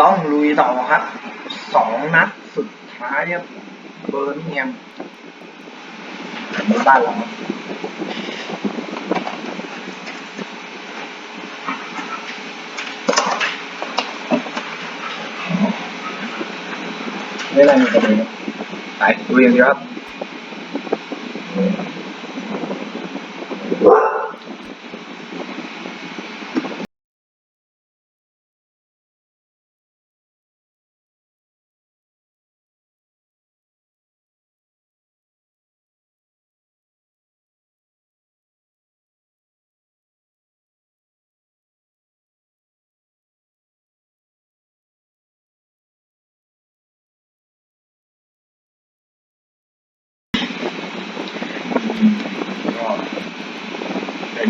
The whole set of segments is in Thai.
ต้องลุยต่อครับ สองนัดสุดท้ายนี่ยเบอร์นเง้ยมบ้านเราไม่ได้มีประเด็นสายคุยกีครับ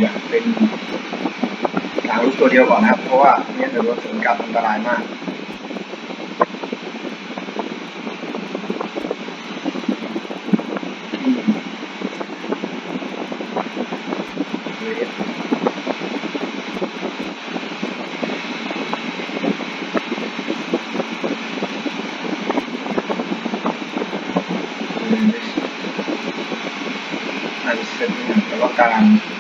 อยากเป็นทางลุกตัวเดียวก่อนนะครับ เพราะว่าเนี่ยถือว่าสถานการบอันตรายมากอันเสร็จแต่ว่าการ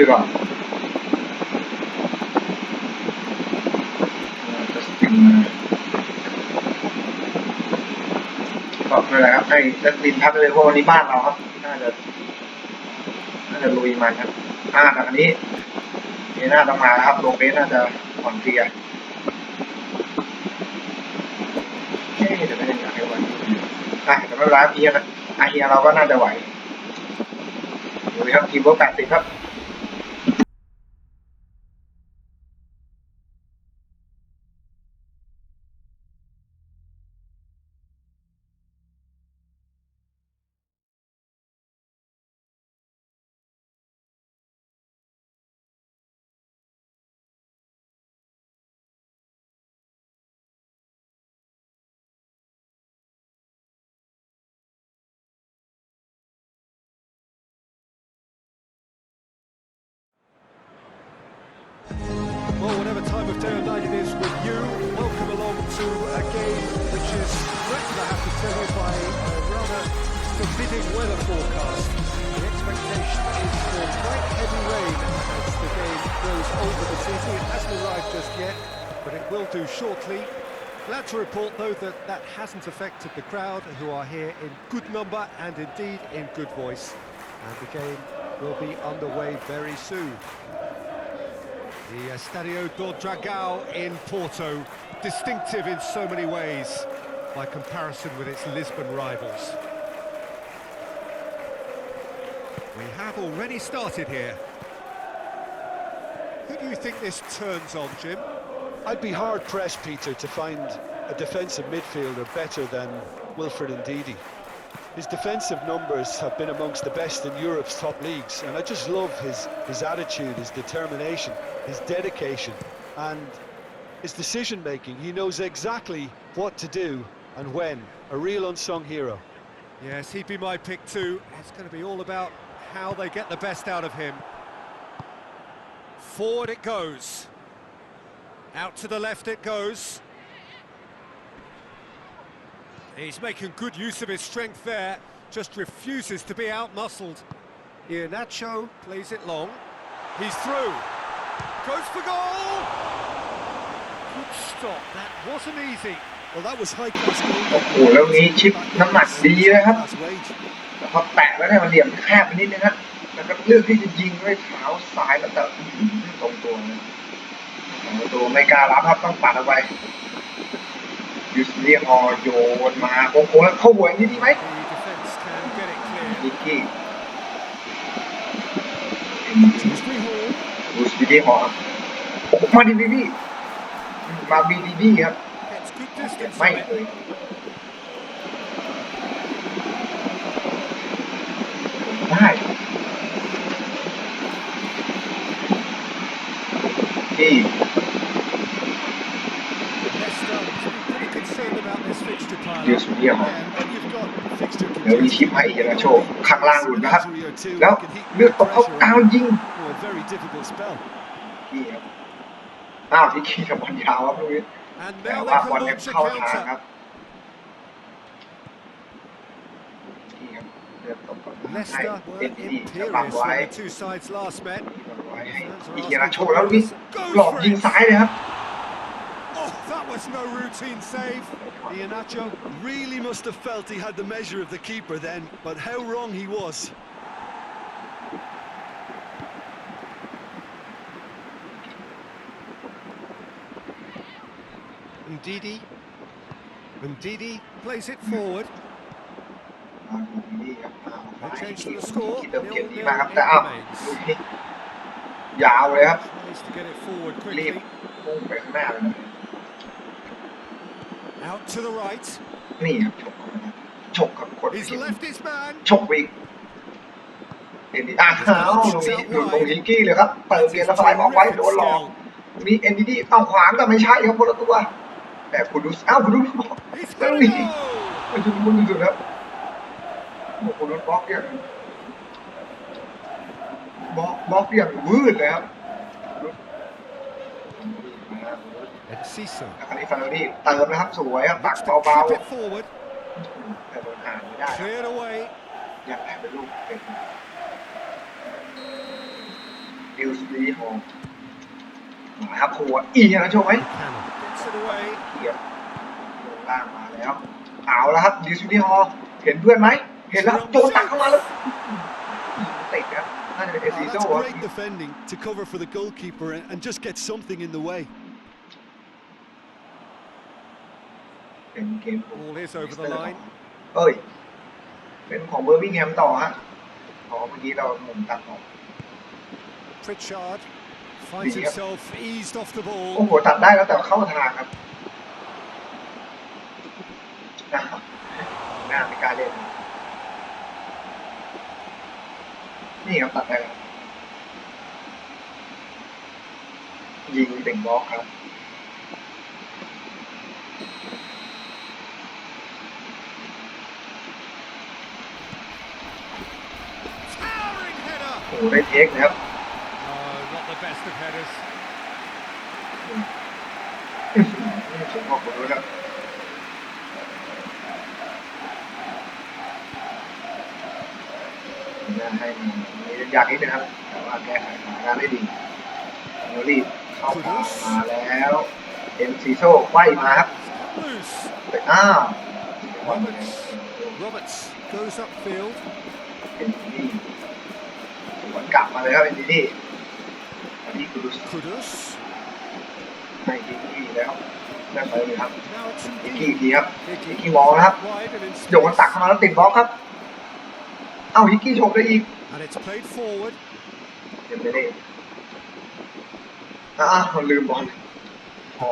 るが、ก็ไม่เป็นะครับให้ดัสตินพักเลยเพราะวันนี้บ้านเราครับน่าจะน่าจะลุยมันครับหน้าแบบอันนี้เี่น้าต้องมาครับโลเปสน่าจะผ่อนเพียเอ๊ะเดี๋ยวไม่ได้อยากให้วันอ่้แต่ไม่ร้านเฮียนะไอเฮียเรา ก็น่าจะไหวดูครับทีมเบอร์แปดสิบครับ it hasn't arrived just yet, but it will do shortly. Glad to report, though, that that hasn't affected the crowd, who are here in good number and indeed in good voice. And the game will be underway very soon. The Estadio do Dragão in Porto, distinctive in so many ways by comparison with its Lisbon rivals. We have already started here. Who do you think this turns on, Jim? I'd be hard-pressed, Peter, to find a defensive midfielder better than Wilfred Ndidi. His defensive numbers have been amongst the best in Europe's top leagues, and I just love his, his attitude, his determination, his dedication, and his decision-making. He knows exactly what to do and when. A real unsung hero. Yes, he'd be my pick too. It's going to be all about how they get the best out of him. Forward it goes. Out to the left it goes. He's making good use of his strength there, just refuses to be out-muscled. Iheanacho plays it long. He's through. Goes for goal! Good stop, that wasn't easy. Well, that was high class โอ้โหแล้วนี้ชิปน้ำหนักดีนะครับแต่พอแปะแล้วเนี่ยมันเหลี่ยมแคบไปนิดนึงฮะแต่ก็เลือกที่จะยิงด้วยเท้าซ้ายแล้วแต่ประตูไม่กล้ารับครับต้องปัดเอาไว้ยูสเรียออโยนมาโค้งแล้วเข้าหัวนี่ดีไหมนิกกี้บูสบีดีฮอมาดีดีดีมาบีดีดีครับไม่เลยได้เดียดสุดเยี่ยมเดี๋ยวมีทิปให้เฮราโชข้างล่างหลุนนะครับ แล้วเลือดตกเข้าก้าวยิงนี่ครับอ้าวที่ขี่กับอลยาวครับลูกนี้แต่ว่าบอลเนี่ยเข้าทางครับี่เลือดตอเข้าให้เอ็นดีจะบังไว้บังไว้ให้เฮราโชแล้วลูกนี้หลอกยิงซ้ายเลยครับ that was no routine save. Iheanacho really must have felt he had the measure of the keeper then, but how wrong he was. Ndidi. Ndidi plays it forward. A change to the score. Nil, nil, nil, remains. to get it forward quickly. Out to the right. นี่ครับฉกกับกด He's left his man. กอีกเอ็นดีอ้าวลูกนี้ลตรงฮี้กี้เลยครับ เปิดเกมแล้วสไลด์ออกไว้ โดนหลอกมีเอ็นดีดีเอาขวางแต่ไม่ใช่ครับคนละตัว แต่คุณดูอ้าวคุณดูบอกเอนีมันจะมุนสุดครับอ้ดนบล็อกอย่างบล็อกบล็อกอย่างมืดเลยครับแันนี้ฟาโรนี่เติมนะครับสวยครับปักเบาๆแต่โดนหานไม่ได้อยากแด้เป็นลูกเป็นดิวสตีโฮมครับหัวอีนะโชว์ไหมเกียบลงล่างมาแล้วเอาแล้วครับดิวสตีโฮเห็นเพื่อนไหมเห็นแล้วโจนตักเข้ามาแล้วติดครับน่าจะเป็นเอซิโซ่ครับเป็นเกมของเอ้ย เป็นของเบอร์มิงแฮมต่อฮะขอเมื่อกี้เราหมุนตัดออกโอ้โห ตัดได้แล้วแต่เข้าทางครับนะครับหน้าไม่การเล่นนนี่ครับตัดได้ครับ ยิงป็นบล็อกครับเป็นเอ็กนะครับขอบคุณครับให้ยากนิดนะครับแต่ว่าแก้ไขงานได้ดีโนรีเข้ามาแล้วเอ็มซีโซ่ไขวมาครับอ้าวเอ็มนี่กลับมาเลยครับเอ็นดีนี่อันนี้คือคูดุสให้ดิกี้แล้วนั่นไปเลยครับอิกกี้ดีครับอิกกี้วอลครับโยนตักเข้ามาแล้วติดบล็อกครับ เอ้าฮิกกี้ชกได้อีกเด็มไป่ลยอ้าวลืมบอลพอ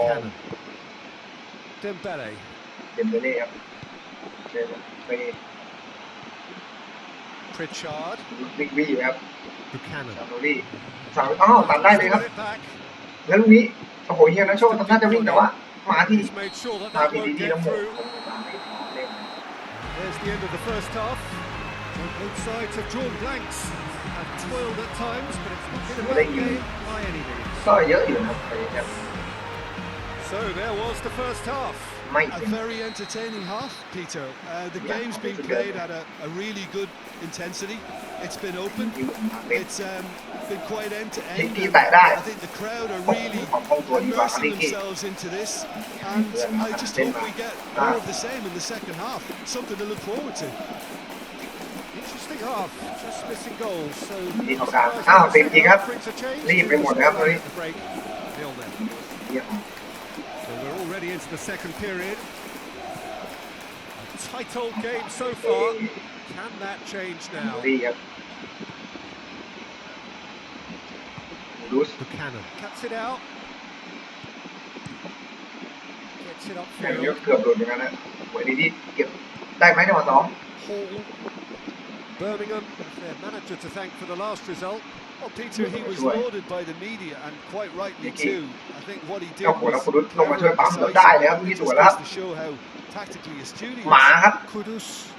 เดมเปเล่เดมเปเล่ครับเ็มเปเล่ชาร์ดบิ๊กบี้ครับ Buchanan. ซาโดรี่สามอ้าวตัดได้เลยครับ แล้วลูกนี้โอ้โหเฮียนะโชคทำหน้าจะวิ่งแต่ว่ามาที่ He's made sure that มา that ปี won't ดีๆ get น้ำหมด through. ตามไม่พอเล่น There's the end of the first half. And both sides have drawn blanks and toiled at times, but it's not been a bad Thank you. game by any means. ก็เยอะอยู่นะครับไปครับ So there was the first half. ไม่ A เป็น very entertaining half, Peter. Uh, the Yeah, game's been it's a good played one. at a, a really good intensity. It's been open. It's um, been quite end to end. I think the crowd are really immersing themselves into this, and I just hope we get more of the same in the second half. Something to look forward to. Interesting half, just missing goals. So ah, we're already into the second period. Title game so far. Can that change now? cannon. cuts it out. Gets it up แข่งเยอะเกือบโดนอย่างนั้นนะหวยดีที่เก็บได้ไหมในวันสอง Hall. their manager to thank for the last result. Well, Peter, he w a า lauded ๊ y the media and quite rightly t o ั I think what he d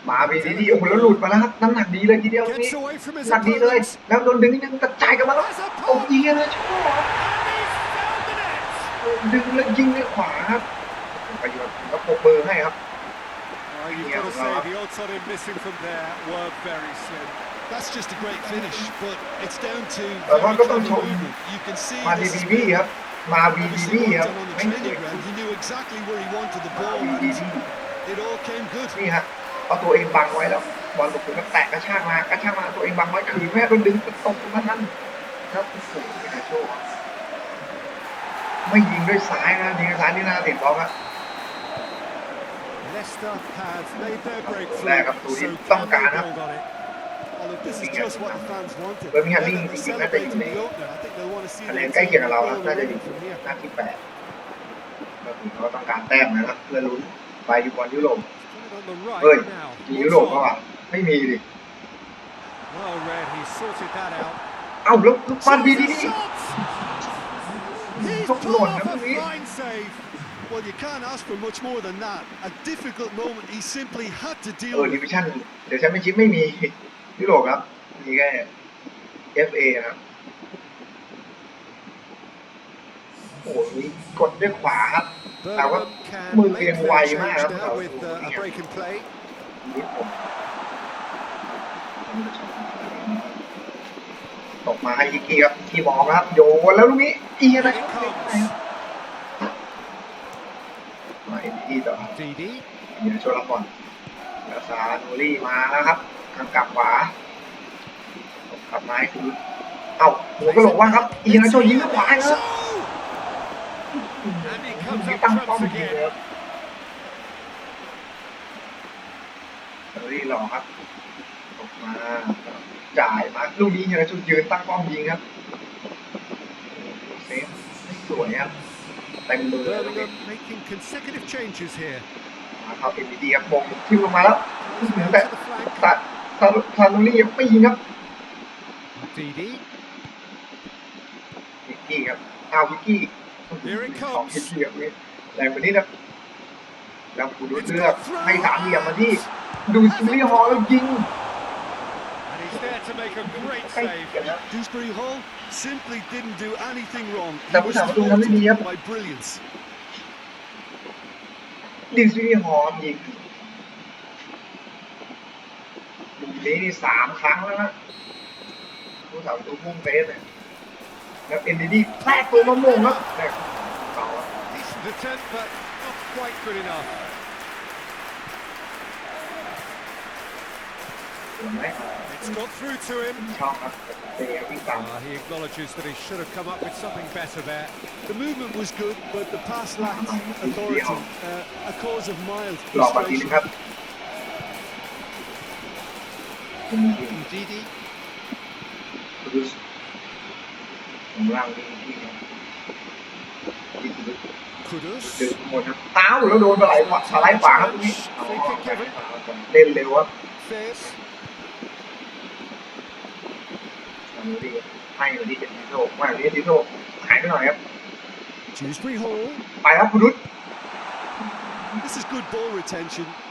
มาไปดีดีโอ้โหแล้วหลุดมาแล้วครับน้ำหนักดีเลยทีเดียวนี่หนักดีเลยแล้วโดนดึงยังกระจายกันมาแล้วโอ้ยิงเลยชั่วดึงแล้วยิงด้วยขวาครับประโยชน์แล้วโปเบอร์ให้ครับ That's just a great finish, but it's down to very clever movement. You can see มาดี this บีบีครับมาบีบี obviously บี worked ครับ on on the ไม่เกี่ย training ว ground. He knew exactly where he wanted the มาบี ball. บี and บี It all came good. นี่ฮะเอาตัวเองบังไว้แล้วบอลตกถึงก็แตะกระชากมากระชากมาตัวเองบังไว้ถือแม่โดนดึงตกมานั่นครับโอ้โหเป็นอาโชคครับไม่ยิงด้วยซ้ายนะยิงด้วยซ้ายนี่น่าติดบล็อกอะ Leicester have made their แรกครับ breakthrough, ตูนี้ so ต้องการ can ครับ build on it. เบอร์มิงแฮมนี่จริงๆน่าจะอยู่ในคะแนนใกล้เคียงกับเราแล้วน่าจะอยู่อันที่แปดเขาต้องการแต้มนะครับเพื่อลุ้นไปยูบอลยุโรปเฮ้ยมียุโรปเขาอ่ะไม่มีดิเอ้าลุกลุกปั้นดีดีดีตกหล่นนะพวกนี้ Well, you can't ask for much more than that. A difficult moment he simply had to deal with. o อ division. d เดี๋ยว n ชมเ i ี้ไม่มียุโรปครับมีแค่ FA ครับโอ้โหนี่กดด้วยขวาครับ แต่ว่ามือเพียงไวมากครับเขาตกมาให้กี้ครับกี่บอลครับ โยนแล้วลูกนี้อีนะครับมาเอ็นดีต่อเดี๋ยวโชว์ละก่อนแล้วซานนลี่มาแล้วครับทางกลับขวากลับมาให้คือเอ้าหัวก็หลงว่างครับ อีนาโชยิงด้วยขวาครับไม่ตั้งป้อมเลยครับเฮ้ยหลอกครับตกมา จ่ายมา ลูกนี้ยังาโชยืนตั้งป้อมยิงครับเซฟสวยครับเต็มมือครัาเอ็นดีครับมงทิ้งลงมาแล้วเหมือนแบบตัดทาทางนี้ปีครับดีดีวิกกี้ครับเอาวิกกี้ของเิกียบเลยแรงไปนี้นะแล้วกูดูเลือกให้สามเหลี่ยมมาที่ดูซิลี่ฮอลแล้วยิงแต่ผู้สาวประตูทำได้ดีครับดิซิลี่ฮอลยิงหลุมนี้นี่สามครั้งแล้วนะผู้สาวตัวพุ่งเฟสเนี่ยแล้วเอ็นดีดีแทรกตัวมะม่วงแล้วแทรกเก่าอะ Hesitant, but not quite good enough. เห็นไหม It's got through to him. ช่องครับเตะวิ่งตาม Ah, he acknowledges that he should have come up with something better there. The movement was good, but the pass lacked authority. Uh, a cause of mild หลอกแบบนี้นะครับ frustration. không hiểu chi tiết táo nó đôi lại mặt xà lái vàng lắm lên đều á hai người đi trận thi thổ ngoài đi thi thổ hai cái này em bài lắm Kudus This is good ball retention.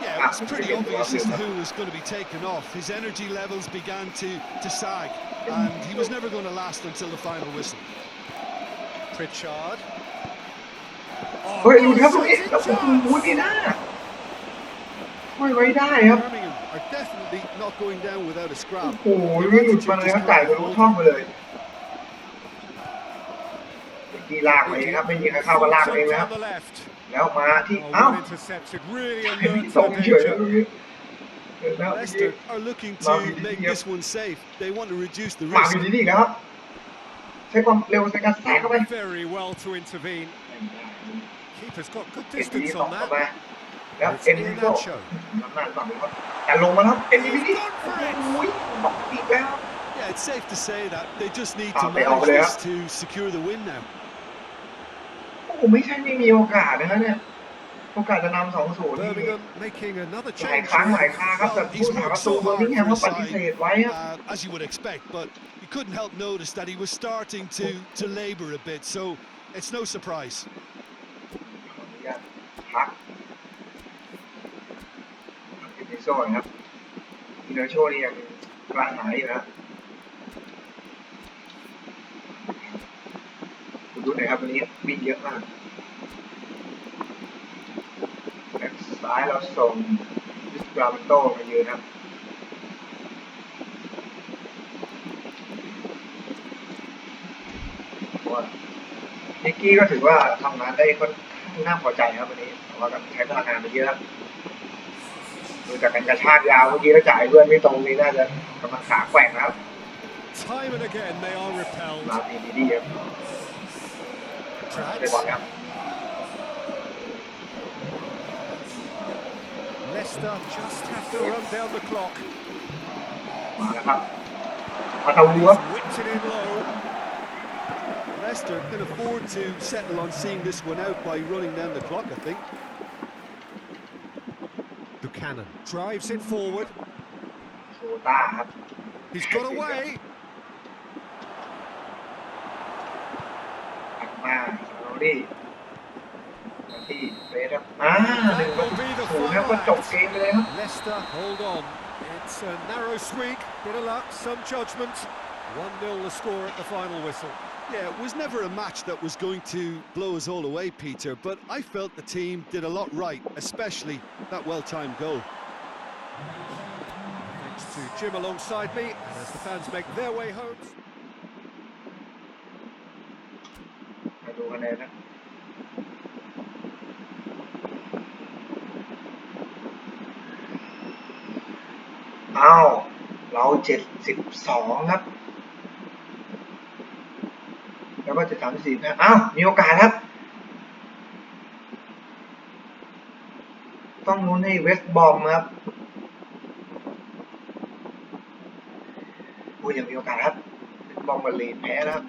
Yeah, it was pretty obvious as to who was going to be taken off. His energy levels began to, to sag, and he was never going to last until the final whistle. Pritchard. Oh, เฮ้ยดูครับลูกนี้แล้วผมวุ้นนี่นะไม่ไว้ได้ครับ Birmingham are definitely not going down without a โอ้ scrap. โหลูกนี้หลุดมาเลยครับจ่ายไปลูกท่องไปเลยเมื่อกี้ลากไปเองครับไม่มีใครเข้าก็ลากไปเอง Something นะครั on บ the left. แล้วมาที่เอ้าเฮ้ยสองเฉยเลยเลสเตอร์ oh, are looking to make this one safe. They want to reduce the risk. มาอยู่ที่นี่แล้วใช้ความเร็วในการแซงเข้าไป Very well to intervene. Keeper's got good distance on that. แล้วเอ็นนี่ก็น่าจะแต่ลงมาแล้วเอ็นนี่ไม่ดีโอ้ยตกตีแล้ว Yeah, it's safe to say that they just need to manage this to secure the win now. อ้ไม่ใช่ไม่มีโอกาสนะเนี่ยโอกาสจะนำสองศูนย์นี่หลายครั้งหลายคราครับแต่ผู้สาประตูเบอร์งแฮมก็ปฏิเสธไว้ครับ As you would expect but you couldn't help notice that he was starting to to l a b o r a bit so it's no surprise ักอินโซนครับอนโนโชนี่ยังกระหายอยู่นะดูนะครับวันนี้วิ่งเยอะมากแบ็ซ้ายเราส่งดิสกราเมนโตมาเยอะครับว่านิกกี้ก็ถือว่าทำงานได้ค่อนข้างน่าพอใจครับวันนี้แต่ว่าใช้พลังงานไปเยอะดูจากการกระชากยาวเมื่อกี้แล้วจ่ายเพื่อนไม่ตรงนี้น่าจะกำลังขาแกว่งนครับ Time and again they are repelled. perhaps. Leicester just have to run down the clock. Whipped it in low. Leicester can afford to settle on seeing this one out by running down the clock, I think. Buchanan drives it forward. He's got away. อ่าเอาดิมาที่เฟสครับอ่าหนึ่งประตูศูนย์แล้วก็จบเกมไปเลยครับ Leicester hold on it's a narrow squeak bit of luck some judgment 1-0 the score at the final whistle Yeah, it was never a match that was going to blow us all away, Peter, but I felt the team did a lot right, especially that well-timed goal. Thanks to Jim alongside me, as the fans make their way home. ันเลยนะอาเราเจ็ดสิบสองครับ แล้วก็เจ็ดสามสี่นะอามีโอกาสครับ ต้องนุ้นให้เวสบอมครับโอ้ยังมีโอกาสครับบอมมาลลีแพ้นะครับ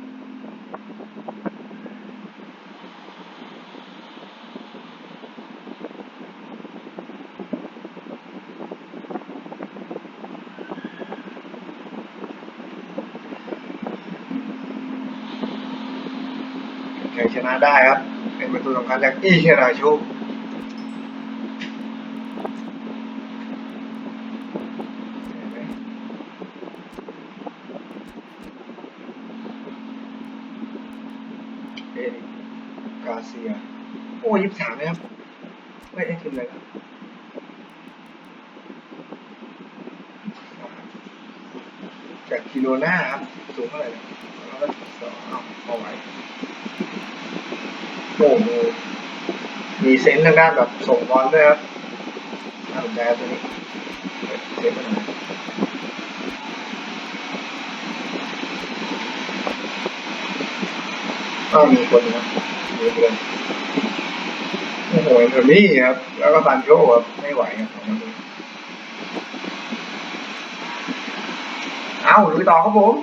ชนะได้ครับ เป็นประตูสำคัญจากอีชิราชุกาเซียโอ้ยิบสามเลยครับไม่ได้ทีมเลยครับ จากกิโลหน้าครับสูงเท่าไหร่แล้วก็สองเอาเอาไว้โอ้โหมีเซนต์ทางด้านแบบส่งบอลด้วยครับน่าสนใจรตัวนี้เซนต์ก็มีคนนะมีเพื่อนโอ้โหแบบนี้ครับ แล้วก็ซันโชครับไม่ไหวครับของมันเอ้าลุยต่อครับผม